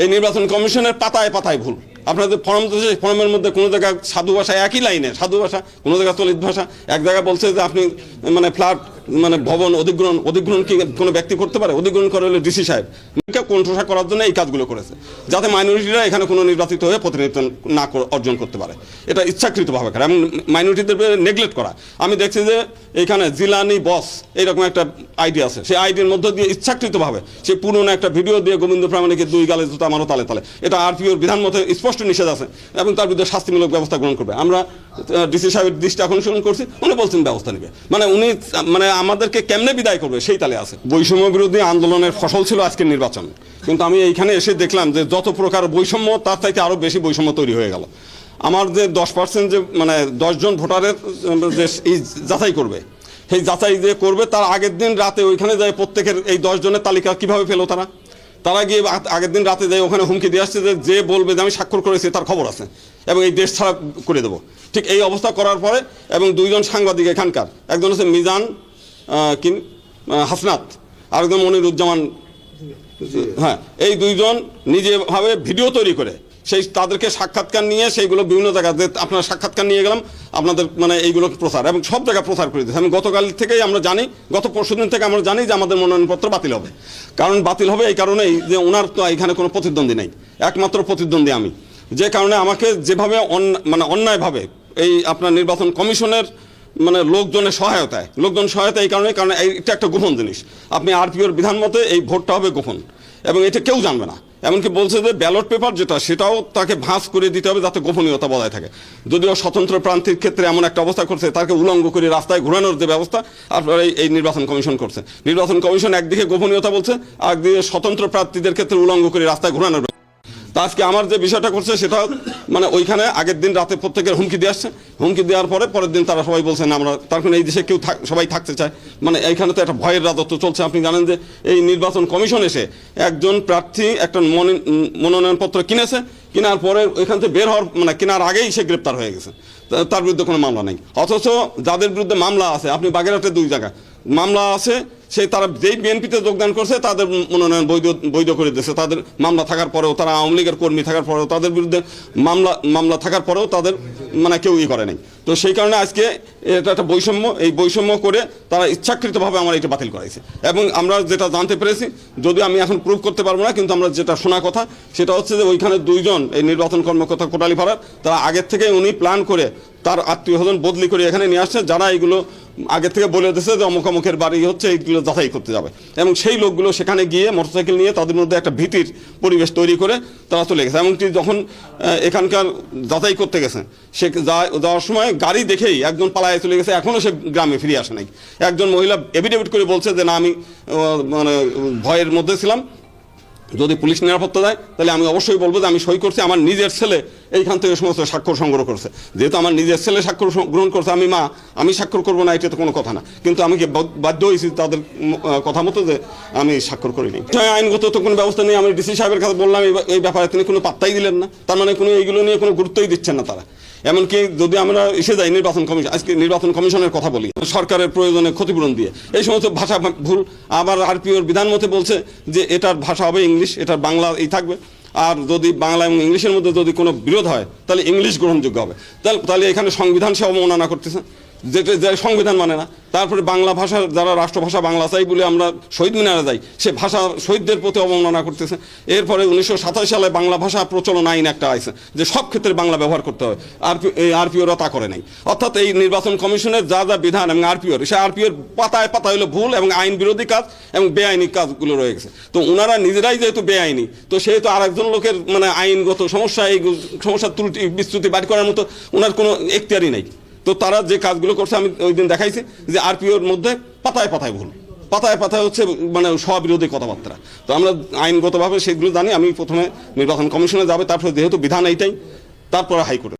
এই নির্বাচন কমিশনের পাতায় পাতায় ভুল। আপনাদের ফর্ম তো ফর্মের মধ্যে কোনো জায়গায় সাধু ভাষা একই লাইনে, সাধু ভাষা, কোনো জায়গায় চলিত ভাষা। এক জায়গায় বলছে যে আপনি মানে ফ্ল্যাট মানে ভবন অধিগ্রহণ অধিগ্রহণ কি কোনো ব্যক্তি করতে পারে? অধিগ্রহণ করে হলে ডিসি সাহেব। কণ্ঠসা করার জন্য এই কাজগুলো করেছে, যাতে মাইনরিটিরা এখানে কোনো নির্বাচিত হয়ে প্রতিনিধিত্ব না অর্জন করতে পারে। এটা ইচ্ছাকৃতভাবে করা। এবং মাইনরিটিদের নেগলেক্ট করা। আমি দেখছি যে এখানে জিলানি বস এইরকম একটা আইডি আছে। সেই আইডির মধ্য দিয়ে ইচ্ছাকৃতভাবে সে পুরনো একটা ভিডিও দিয়ে গোবিন্দ প্রামাণিকের দুই গালে জুতা আমারও তালে তালে। এটা আরপিওর বিধান মতে স্পষ্ট নিষেধ আছে এবং তার বিরুদ্ধে শাস্তিমূলক ব্যবস্থা গ্রহণ করবে। আমরা ডিসি সাহেবের দৃষ্টি আকর্ষণ করছি, উনি বলছেন ব্যবস্থা নেবে। মানে উনি মানে আমাদেরকে কেমনে বিদায় করবে, সেই তালে আছে। বৈষম্য বিরোধী আন্দোলনের ফসল ছিল আজকের নির্বাচন। কিন্তু আমি এইখানে এসে দেখলাম যে যত প্রকার বৈষম্য, তার চাইতে আরও বেশি বৈষম্য তৈরি হয়ে গেল। আমার যে দশ পার্সেন্ট যে মানে দশজন ভোটারের যে এই যাচাই করবে, সেই যাচাই যে করবে, তার আগের দিন রাতে ওইখানে যায় প্রত্যেকের এই দশজনের তালিকা কীভাবে পেল তারা? তারা গিয়ে আগের দিন রাতে যায় ওখানে হুমকি দিয়ে আসছে যে যে বলবে যে আমি স্বাক্ষর করেছি, তার খবর আছে। এবং এই দেশ ছাড়া করে দেবো। ঠিক এই অবস্থা করার পরে এবং দুইজন সাংবাদিক এখানকার, একজন হচ্ছে মিজান কিন হাসনাত আরেকজন মনিরুজ্জামান হ্যাঁ এই দুইজন নিজেভাবে ভিডিও তৈরি করে। সেই তাদেরকে সাক্ষাৎকার নিয়ে সেইগুলো বিভিন্ন জায়গাতে আপনার সাক্ষাৎকার নিয়ে গেলাম, আপনাদের মানে এইগুলো প্রচার এবং সব জায়গায় প্রচার করে দিচ্ছে আমি গতকাল থেকেই আমরা জানি, গত পরশু দিন থেকে আমরা জানি যে আমাদের মনোনয়নপত্র বাতিল হবে। কারণ বাতিল হবে এই কারণেই যে ওনার তো এখানে কোনো প্রতিদ্বন্দ্বী নেই। একমাত্র প্রতিদ্বন্দ্বী আমি। যে কারণে আমাকে যেভাবে মানে অন্যায়ভাবে এই আপনার নির্বাচন কমিশনের মানে লোকজনের সহায়তায়, লোকজন সহায়তা এই কারণে কারণ এটা একটা গোপন জিনিস। আপনি আরপিওর বিধান মতে এই ভোটটা হবে গোপন এবং এটা কেউ জানবে না। এমনকি বলছে যে ব্যালট পেপার যেটা, সেটাও তাকে ভাঁজ করে দিতে হবে যাতে গোপনীয়তা বজায় থাকে যদিও স্বতন্ত্র প্রান্তির ক্ষেত্রে এমন একটা অবস্থা করছে, তাকে উলঙ্গ করে রাস্তায় ঘোরানোর যে ব্যবস্থা আপনারা এই- নির্বাচন কমিশন করছে নির্বাচন কমিশন একদিকে গোপনীয়তা বলছে, আর একদিকে স্বতন্ত্র প্রার্থীদের ক্ষেত্রে উলঙ্গ করে রাস্তায় ঘোরানোর। তা আজকে আমার যে বিষয়টা করছে সেটা মানে ওইখানে আগের দিন রাতে প্রত্যেকের হুমকি দিয়ে আসছে। হুমকি দেওয়ার পরে পরের দিন তারা সবাই বলছেন আমরা তার কারণে এই দেশে কেউ সবাই থাকতে চায়। মানে এইখানে তো একটা ভয়ের রাজত্ব চলছে। আপনি জানেন যে এই নির্বাচন কমিশন এসে একজন প্রার্থী একটা মনি- মনোনয়নপত্র কিনেছে। কেনার পরে ওইখান থেকে বের হওয়ার মানে কেনার আগেই সে গ্রেপ্তার হয়ে গেছে। তার বিরুদ্ধে কোনো মামলা নেই। অথচ যাদের বিরুদ্ধে মামলা আছে, আপনি বাগেরহাটে দুই জায়গা মামলা আছে, সেই তারা যেই বিএনপিতে যোগদান করছে, তাদের মনোনয়ন বৈধ বৈধ করে দিয়েছে। তাদের মামলা থাকার পরেও, তারা আওয়ামী লীগের কর্মী থাকার পরেও, তাদের বিরুদ্ধে মামলা মামলা থাকার পরেও তাদের মানে কেউ ই করে নাই। তো সেই কারণে আজকে এটা একটা বৈষম্য, এই বৈষম্য করে তারা ইচ্ছাকৃতভাবে আমার এটা বাতিল করাইছে। এবং আমরা যেটা জানতে পেরেছি যদিও আমি এখন প্রুভ করতে পারব না, কিন্তু আমরা যেটা শোনা কথা, সেটা হচ্ছে যে ওইখানে দুইজন এই নির্বাচন কর্মকর্তা কোটালি পাড়ার তারা আগের থেকে উনি প্ল্যান করে তার আত্মীয় স্বজন বদলি করে এখানে নিয়ে আসছে, যারা এগুলো আগে থেকে বলে দিয়েছে যে অমুক অমুকের বাড়ি হচ্ছে, এইগুলো যাচাই করতে যাবে। এবং সেই লোকগুলো সেখানে গিয়ে মোটরসাইকেল নিয়ে তাদের মধ্যে একটা ভীতির পরিবেশ তৈরি করে তারা চলে গেছে। এমনকি যখন এখানকার যাচাই করতে গেছে, সে যাওয়ার সময় গাড়ি দেখেই একজন পালায় চলে গেছে এখনও সে গ্রামে ফিরে আসে নাই। একজন মহিলা এভিডেভিট করে বলছে যে, না, আমি মানে ভয়ের মধ্যে ছিলাম। যদি পুলিশ নিরাপত্তা দেয়, তাহলে আমি অবশ্যই বলব যে আমি সই করছি, আমার নিজের ছেলে এইখান থেকে সমস্ত স্বাক্ষর সংগ্রহ করছে। যেহেতু আমার নিজের ছেলে স্বাক্ষর গ্রহণ করছে, আমি মা, আমি স্বাক্ষর করব না, এটা তো কোনো কথা না। কিন্তু আমি কি বাধ্য হয়েছি তাদের কথা মতো যে আমি স্বাক্ষর করিনি। আইনগত তো কোনো ব্যবস্থা নেই, আমি ডিসি সাহেবের কাছে বললাম এই ব্যাপারে তিনি কোনো পাত্তাই দিলেন না। তার মানে কোনো এইগুলো নিয়ে কোনো গুরুত্বই দিচ্ছেন না তারা। এমনকি যদি আমরা এসে যাই নির্বাচন কমিশন, আজকে নির্বাচন কমিশনের কথা বলি, সরকারের প্রয়োজনে ক্ষতিপূরণ দিয়ে। এই সমস্ত ভাষা ভুল। আবার আরপিওর বিধান মতে বলছে যে এটার ভাষা হবে ইংলিশ, এটার বাংলা এই থাকবে। আর যদি বাংলা এবং ইংলিশের মধ্যে যদি কোনো বিরোধ হয়, তাহলে ইংলিশ গ্রহণযোগ্য হবে। তাহলে তাহলে এখানে সংবিধান সে অবমাননা করতেছে। যেটা যে সংবিধান মানে না। তারপরে বাংলা ভাষার যারা রাষ্ট্রভাষা বাংলা চাই বলে আমরা শহীদ মিনারে যাই, সে ভাষা শহীদদের প্রতি অবমাননা করতেছে। এরপরে উনিশশো সাতাশ সালে বাংলা ভাষা প্রচলন আইন একটা আছে যে সব ক্ষেত্রে বাংলা ব্যবহার করতে হবে আরপি আরপিওরা তা করে নাই। অর্থাৎ এই নির্বাচন কমিশনের যা যা বিধান এবং আরপিওর সে আরপিওর পাতায় পাতায় হলো ভুল এবং আইন বিরোধী কাজ এবং বেআইনি কাজগুলো রয়ে গেছে। তো ওনারা নিজেরাই যেহেতু বেআইনি, তো সেহেতু আরেকজন লোকের মানে আইনগত সমস্যা, এই সমস্যার ত্রুটি বিস্তৃতি বাড়ি করার মতো ওনার কোনো এখতিয়ারই নেই। তো তারা যে কাজগুলো করছে, আমি ওই দিন দেখাইছি যে আরপিওর মধ্যে পাতায় পাতায় ভুল। পাতায় পাতায় হচ্ছে মানে স্ববিরোধী কথাবার্তা। তো আমরা আইনগতভাবে সেগুলো জানি, আমি প্রথমে নির্বাচন কমিশনে যাবে, তারপরে যেহেতু বিধান এইটাই, তারপরে হাইকোর্টে